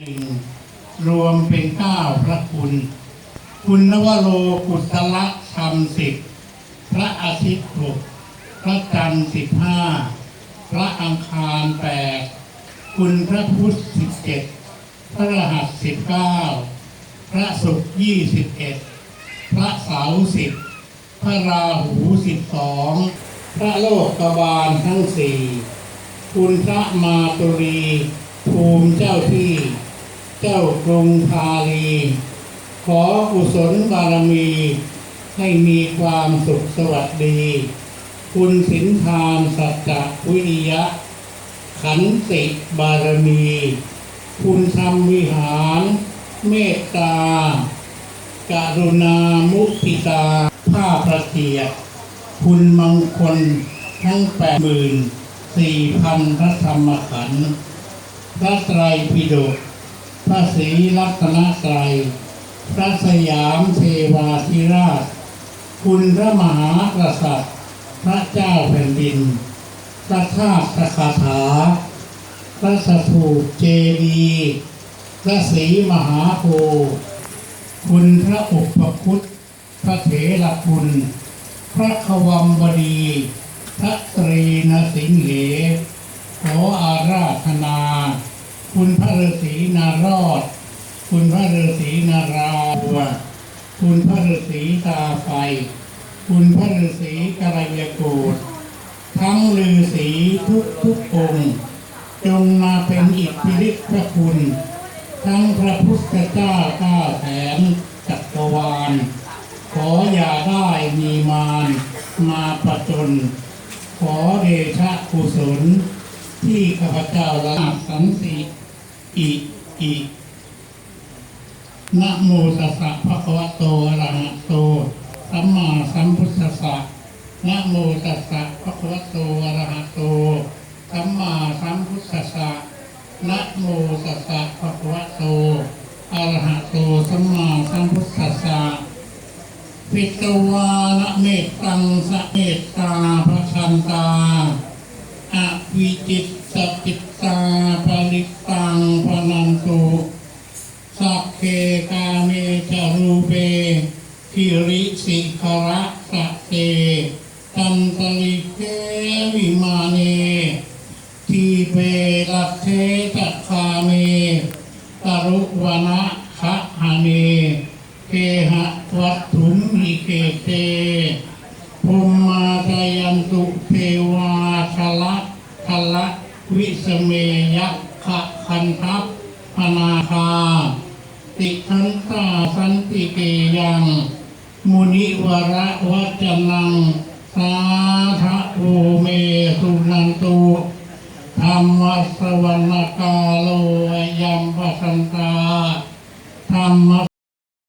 หนึ่งรวมเป็นเก้าพระคุณ คุณนวโรกุตลธรรมสิบพระอาทิตย์หกพระจันทร์สิบห้าพระอังคารแปดคุณพระพุทธสิบเจ็ดพระรหัสสิบเก้าพระศุกร์ยี่สิบเอ็ดพระเสาร์สิบพระราหูสิบสองพระโลกกบาลทั้งสี่คุณพระมาตุรี ภูมิเจ้าที่ เจ้ากรุงพาลีขอกุศลบารมี ให้มีความสุขสวัสดี คุณสินทานสัจจะวิริยะ ขันติบารมี คุณธรรมวิหาร เมตตาการุณามุทิตาผ้าประเกียรติคุณมงคลทั้งแปดหมื่นสี่พันพระธรรมขันธ์ พระไตรปิฎกพระศรีรัตนตรัยพระสยามเทวาธิราช คุณพระมหากษัตริย์ พระเจ้าแผ่นดิน พระธาตุพระคาถา พระสถูปเจดีพระศรีมหาโพธิ์คุณพระอุปคุตพระเถรคุณ พระขวัมบดี พระตรีนสิงเหขออาราธนา คุณพระฤาษีนารอด คุณพระฤาษีนาราบัวคุณพระฤาษีตาไฟ คุณพระฤาษีกระยาโกฏทั้งฤาษีทุกทุกองค์จงมาเป็นอิทธิฤทธิพระคุณ ทั้งพระพุทธเจ้าข้าแสนจักรวาล ขออย่าได้มีมารมาประจน ขอเดชะกุศลที่ข้าพเจ้าละสันติ อิอินะโมตัสสะภะคะวะโตอะระหะโตสัมมาสัมพุทธัสสะนะโมตัสสะภะคะวะโตอะระหะโตสัมมาสัมพุทธัสสะนะโมตัสสะภะคะวะโตอะระหะโตสัมมาสัมพุทธัสสะพิตวานะเมตตังสะเมตตาพระคันตาอวิจิตสปิตตาปริตตงพนันตุสัพเพกาเมจารูเป คิริสิขระสะเตตันตลิเกวิมาเนทีเปรัตเทตคาเมตรุวนะขะหาเนเกหะวัตถุมหิเกเตภูมมาตายันตุเทวาชละคละวิสเมยะขะคันทัพพนาคาติทันตาสันติเกยัง มุนิวระวัจนังสาธะโอเมสุนันตุธรรมสวรรณกาโลยัมปสันตาธรรม